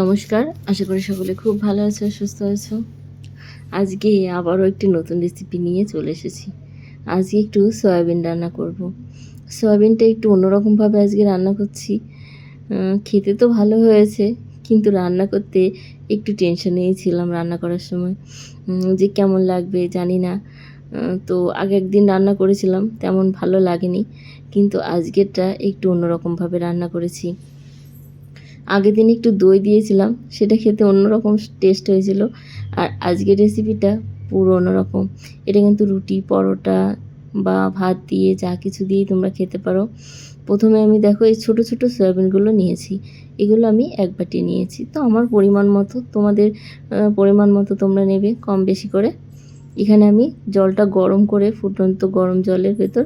নমস্কার, আশা করি সকলে খুব ভালো আছো, সুস্থ আছো। আজকে আবারও একটি নতুন রেসিপি নিয়ে চলে এসেছি। আজকে একটু সয়াবিন রান্না করব। সয়াবিনটা একটু অন্যরকমভাবে আজকে রান্না করছি। খেতে তো ভালো হয়েছে, কিন্তু রান্না করতে একটু টেনশনেই ছিলাম রান্না করার সময়। যে কেমন লাগবে জানি না। তো আগে একদিন রান্না করেছিলাম, তেমন ভালো লাগেনি। কিন্তু আজকেরটা একটু অন্যরকমভাবে রান্না করেছি। আগের দিন একটু দই দিয়েছিলাম, সেটা খেতে অন্যরকম টেস্ট হয়েছিল। আর আজকের রেসিপিটা পুরো অন্যরকম। এটা কিন্তু রুটি, পরোটা বা ভাত দিয়ে যা কিছু দিয়েই তোমরা খেতে পারো। প্রথমে আমি দেখো এই ছোটো ছোটো সয়াবিনগুলো নিয়েছি। এগুলো আমি এক বাটি নিয়েছি। তো আমার পরিমাণ মতো, তোমাদের পরিমাণ মতো তোমরা নেবে কম বেশি করে। এখানে আমি জলটা গরম করে ফুটন্ত গরম জলের ভেতর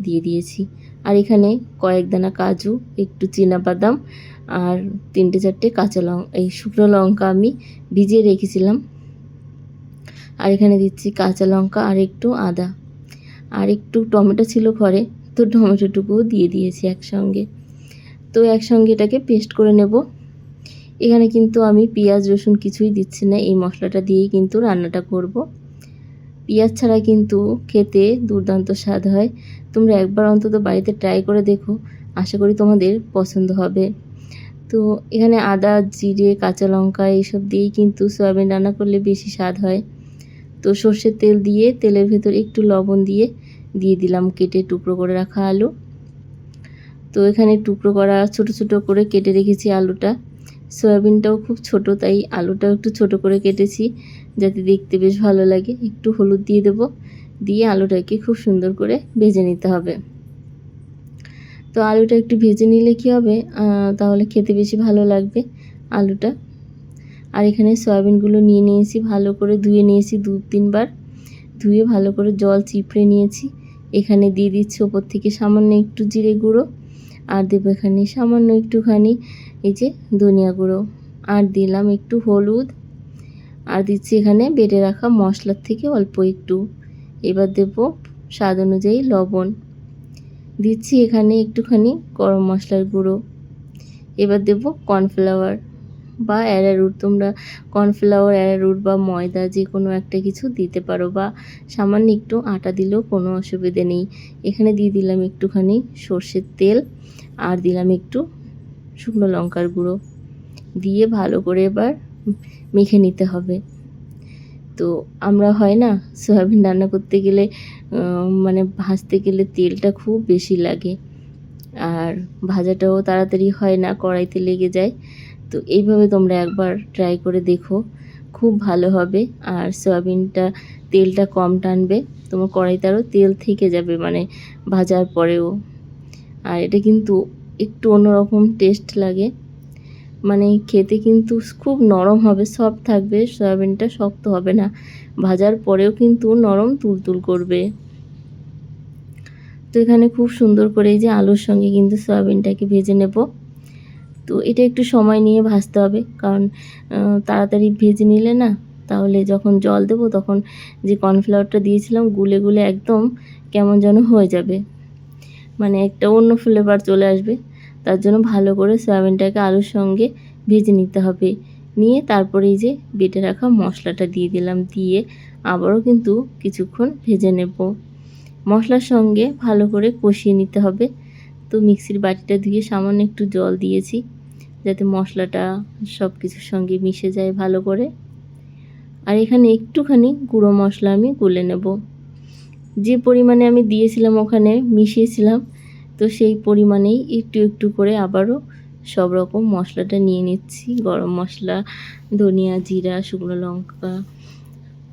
দিয়ে দিয়েছি। আর এখানে কয়েক দানা কাজু, একটু বাদাম আর তিনটে চারটে কাঁচা লঙ্কা এই শুকনো লঙ্কা আমি ভিজিয়ে রেখেছিলাম। আর এখানে দিচ্ছি কাঁচা লঙ্কা আর একটু আদা। আর একটু টমেটো ছিল ঘরে, তো টমেটোটুকুও দিয়ে দিয়েছি একসঙ্গে। তো একসঙ্গে এটাকে পেস্ট করে নেব। এখানে কিন্তু আমি পেঁয়াজ, রসুন কিছুই দিচ্ছি না, এই মশলাটা দিয়েই কিন্তু রান্নাটা করব। পেঁয়াজ ছাড়া কিন্তু খেতে দুর্দান্ত স্বাদ হয়। তোমরা একবার অন্তত বাড়িতে ট্রাই করে দেখো। আশা করি তোমাদের পছন্দ হবে। তো এখানে আদা, জিরে, কাঁচা লঙ্কা এইসব দিয়েই কিন্তু সয়াবিন রান্না করলে বেশি স্বাদ হয়। তো সর্ষের তেল দিয়ে তেলের ভেতর একটু লবণ দিয়ে দিয়ে দিলাম কেটে টুকরো করে রাখা আলু। তো এখানে টুকরো করা, ছোট ছোট করে কেটে রেখেছি আলুটা। সয়াবিনটাও খুব ছোট, তাই আলুটাও একটু ছোট করে কেটেছি। যাতে দেখতে বেশ ভালো লাগে, একটু হলুদ দিয়ে দেবো। দিয়ে আলুটাকে খুব সুন্দর করে ভেজে নিতে হবে। তো আলুটা একটু ভেজে নিলে কি হবে? তাহলে খেতে বেশি ভালো লাগবে আলুটা। আর এখানে সয়াবিনগুলো নিয়ে নিয়েছি, ভালো করে ধুয়ে নিয়েছি দু, তিনবার। ধুয়ে ভালো করে জল চিপড়ে নিয়েছি। এখানে দিয়ে দিচ্ছি ওপর থেকে সামান্য একটু জিরে গুঁড়ো। আর দেবো এখানে সামান্য একটুখানি এই যে ধনিয়া গুঁড়ো। আর দিলাম একটু হলুদ। আর দিচ্ছি এখানে বেটে রাখা মশলার থেকে অল্প একটু। এবার দেবো স্বাদ অনুযায়ী লবণ। দিচ্ছি এখানে একটুখানি গরম মশলার গুঁড়ো। এবার দেবো কর্নফ্লাওয়ার বা অ্যারারুট তোমরা কর্নফ্লাওয়ার অ্যারারুট বা ময়দা যে কোনো একটা কিছু দিতে পারো বা সামান্য একটু আটা দিলেও কোনো অসুবিধে নেই। এখানে দিয়ে দিলাম একটুখানি সর্ষের তেল আর দিলাম একটু শুকনো লঙ্কার গুঁড়ো। দিয়ে ভালো করে এবার মেখে নিতে হবে। তো আমরা হয় না, সয়াবিন রান্না করতে গেলে মানে ভাজতে গেলে তেলটা খুব বেশি লাগে। আর ভাজাটাও তাড়াতাড়ি হয় না, কড়াইতে লেগে যায়। তো এইভাবে তোমরা একবার ট্রাই করে দেখো, খুব ভালো হবে। আর সয়াবিনটা, তেলটা কম টানবে, তোমার কড়াইতে আরও তেল থেকে যাবে মানে ভাজার পরেও। আর এটা কিন্তু একটু অন্যরকম টেস্ট লাগে। মানে খেতে কিন্তু খুব নরম হবে, সফট থাকবে, সয়াবিনটা শক্ত হবে না। ভাজার পরেও কিন্তু নরম তুলতুল করবে। তো এখানে খুব সুন্দর করে এই যে আলুর সঙ্গে কিন্তু সয়াবিনটাকে ভেজে নেব। তো এটা একটু সময় নিয়ে ভাজতে হবে, কারণ তাড়াতাড়ি ভেজে নিলে না, তাহলে যখন জল দেবো তখন যে কর্নফ্লাওয়ারটা দিয়েছিলাম গুলে গুলে একদম কেমন যেন হয়ে যাবে। মানে একটা অন্য ফ্লেভার চলে আসবে। তার জন্য ভালো করে সয়াবিনটাকে আলুর সঙ্গে ভেজে নিতে হবে। নিয়ে তারপরে এই যে বেটে রাখা মশলাটা দিয়ে দিলাম, দিয়ে আবারও কিন্তু কিছুক্ষণ ভেজে নেব। মশলার সঙ্গে ভালো করে কষিয়ে নিতে হবে। তো মিক্সির বাটিটা ধুয়ে সামান্য একটু জল দিয়েছি, যাতে মশলাটা সব কিছুর সঙ্গে মিশে যায় ভালো করে। আর এখানে একটুখানি গুঁড়ো মশলা আমি গুলে নেব। যে পরিমাণে আমি দিয়েছিলাম ওখানে মিশিয়েছিলাম তো সেই পরিমাণেই একটু একটু করে আবারও সব রকম মশলাটা নিয়ে নিচ্ছি। গরম মশলা, ধনিয়া, জিরা, শুকনো লঙ্কা,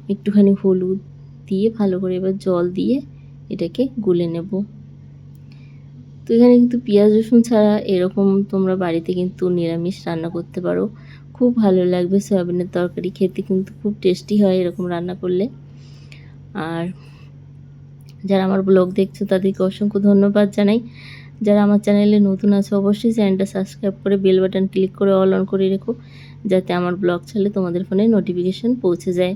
একটুখানি হলুদ দিয়ে ভালো করে এবার জল দিয়ে এটাকে গুলে নেব। তো এখানে কিন্তু পেঁয়াজ, রসুন ছাড়া এরকম তোমরা বাড়িতে কিন্তু নিরামিষ রান্না করতে পারো। খুব ভালো লাগবে সয়াবিনের তরকারি খেতে, কিন্তু খুব টেস্টি হয় এরকম রান্না করলে। আর যারা আমার ব্লগ দেখছ, তাদেরকে অসংখ্য ধন্যবাদ জানাই। যারা আমার চ্যানেলে নতুন আছে, অবশ্যই চ্যানেলটা সাবস্ক্রাইব করে বেল বাটন ক্লিক করে অল অন করে রেখো, যাতে আমার ব্লগ ছাড়লে তোমাদের ফোনে নোটিফিকেশান পৌঁছে যায়।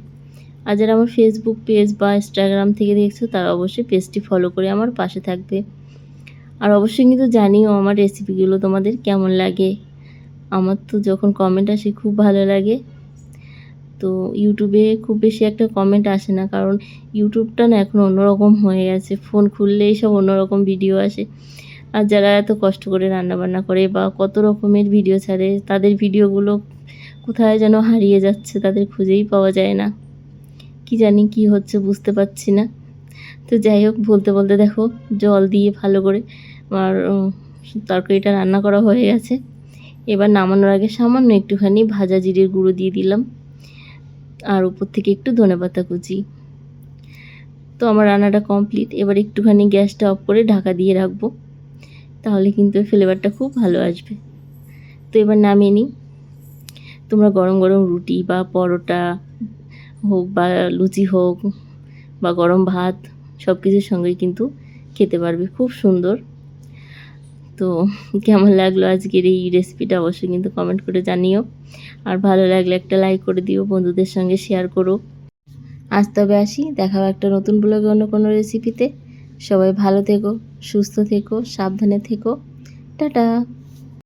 আর যারা আমার ফেসবুক পেজ বা ইনস্টাগ্রাম থেকে দেখছ, তারা অবশ্যই পেজটি ফলো করে আমার পাশে থাকবে। আর অবশ্যই কিন্তু জানিও আমার রেসিপিগুলো তোমাদের কেমন লাগে। আমার তো যখন কমেন্ট আসে, খুব ভালো লাগে। তো ইউটিউবে খুব বেশি একটা কমেন্ট আসে না, কারণ ইউটিউবটা না এখন অন্যরকম হয়ে গেছে। ফোন খুললেই সব অন্যরকম ভিডিও আসে। আর যারা এত কষ্ট করে রান্নাবান্না করে বা কত রকমের ভিডিও ছাড়ে, তাদের ভিডিওগুলো কোথায় যেন হারিয়ে যাচ্ছে, তাদের খুঁজেই পাওয়া যায় না। কি জানি কি হচ্ছে বুঝতে পারছি না। তো যাই হোক, বলতে বলতে দেখো, জল দিয়ে ভালো করে আর তরকারিটা রান্না করা হয়ে গেছে। এবার নামানোর আগে সামান্য একটুখানি ভাজা জিরের গুঁড়ো দিয়ে দিলাম। আর উপর থেকে একটু ধনেপাতা কুচি। তো আমার রান্নাটা কমপ্লিট এবার একটুখানি গ্যাসটা অফ করে ঢাকা দিয়ে রাখব। তাহলে কিন্তু ফ্লেভারটা খুব ভালো আসবে। তো এবার নামিয়ে নিই। তোমরা গরম গরম রুটি বা পরোটা হোক বা লুচি হোক বা গরম ভাত সব কিছুর সঙ্গেই কিন্তু খেতে পারবে। খুব সুন্দর। তো কেমন লাগল আজকের এই রেসিপিটা অবশ্যই কিন্তু কমেন্ট করে জানিও। আর ভালো লাগলে একটা লাইক করে দিও, বন্ধুদের সঙ্গে শেয়ার করো। আজ তবে আসি দেখাও একটা নতুন ব্লগে অন্য কোনো রেসিপিতে সবাই ভালো থেকো, সুস্থ থেকো, সাবধানে থেকো। টাটা!